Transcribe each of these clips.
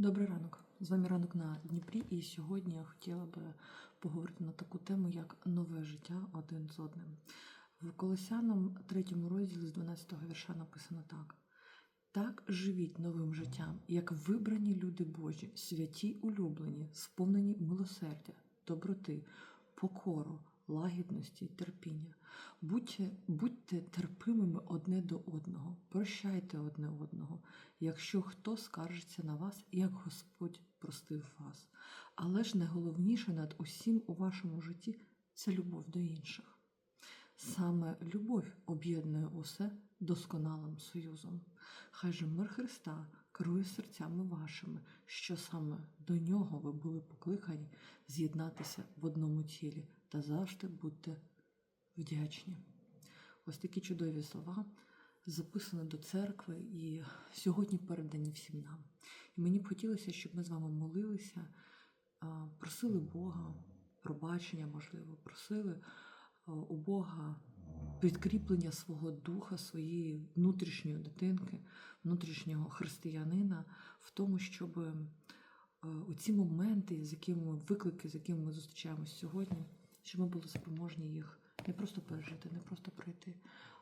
Добрий ранок. З вами ранок на Дніпрі, і сьогодні я хотіла би поговорити на таку тему, як нове життя один з одним. В Колосянам третьому розділі з 12-го вірша написано так: так живіть новим життям, як вибрані люди Божі, святі улюблені, сповнені милосердя, доброти, покору, лагідності, терпіння. Будьте, будьте терпимими одне до одного, прощайте одне одного, якщо хто скаржиться на вас, як Господь простив вас. Але ж найголовніше над усім у вашому житті це любов до інших. Саме любов об'єднує усе досконалим союзом. Хай же мир Христа керує серцями вашими, що саме до нього ви були покликані з'єднатися в одному тілі та завжди будьте вдячні. Ось такі чудові слова записані до церкви і сьогодні передані всім нам. І мені б хотілося, щоб ми з вами молилися, просили Бога, пробачення, можливо, просили у Бога підкріплення свого духа, своєї внутрішньої дитинки, внутрішнього християнина в тому, щоб е, у ці моменти, з якими виклики, з якими ми зустрічаємося сьогодні, щоб ми були спроможні їх не просто пережити, не просто пройти,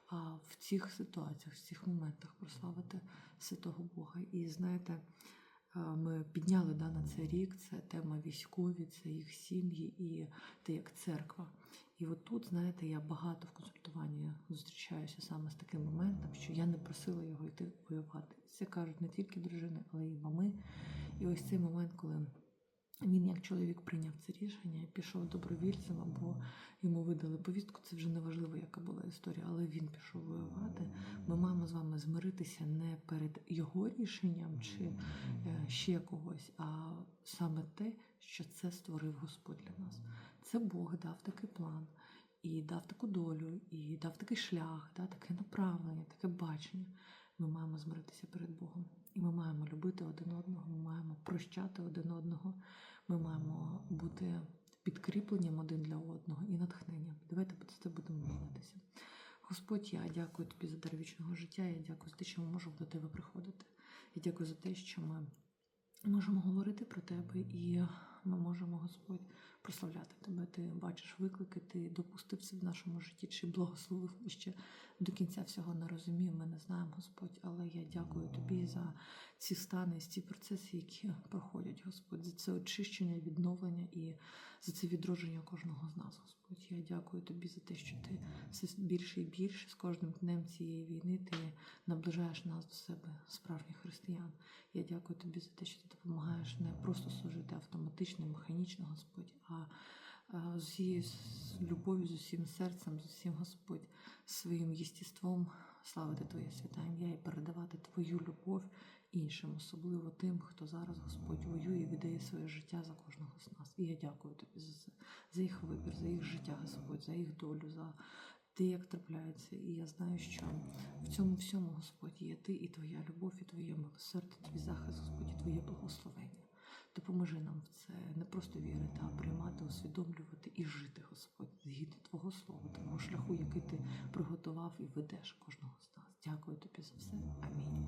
а в цих ситуаціях, в цих моментах прославити святого Бога. І знаєте, е, ми підняли да, на цей рік це тема військові, це їх сім'ї і те, як церква. І от тут, знаєте, я багато в консультуванні зустрічаюся саме з таким моментом, що я не просила його йти воювати. Це кажуть не тільки дружини, але й мами. І ось цей момент, коли він, як чоловік, прийняв це рішення і пішов добровільцем, або йому видали повістку. Це вже не важливо, яка була історія, але він пішов воювати. Ми маємо з вами змиритися не перед його рішенням чи е, ще когось, а саме те, що це створив Господь для нас. Це Бог дав такий план. І дав таку долю, і дав такий шлях, да, таке направлення, таке бачення. Ми маємо змиритися перед Богом. Ми маємо любити один одного, ми маємо прощати один одного, ми маємо бути підкріпленням один для одного і натхненням. Давайте про це будемо молитися. Господь, я дякую тобі за дар вічного життя. Я дякую за те, що ми можемо до тебе приходити. Я дякую за те, що ми можемо говорити про тебе, і ми можемо, Господь, прославляти тебе. Ти бачиш виклики, ти допустив це в нашому житті, чи благословив ми ще до кінця всього не розуміємо, ми не знаємо, Господь. Але я дякую тобі за ці стани, ці процеси, які проходять, Господь, за це очищення, відновлення і за це відродження кожного з нас, Господь. Я дякую тобі за те, що ти все більше і більше з кожним днем цієї війни ти наближаєш нас до себе, справжніх християн. Я дякую тобі за те, що ти допомагаєш не просто служити автоматично, механічно, Господь, а з любов'ю, з усім серцем, з усім Господь, своїм єстеством славити Твоє святе ім'я і передавати Твою любов іншим, особливо тим, хто зараз Господь воює і віддає своє життя за кожного з нас. І я дякую тобі за це, за їх вибір, за їх життя, Господь, за їх долю, за те, як трапляється. І я знаю, що в цьому всьому, Господь, є ти і твоя любов, і твоє милосердя, твій захист, Господь, і твоє благословення. Допоможи нам в це не просто вірити, а приймати, усвідомлювати і жити, Господь, згідно Твого слова, того шляху, який ти приготував і ведеш кожного з нас. Дякую тобі за все. Амінь.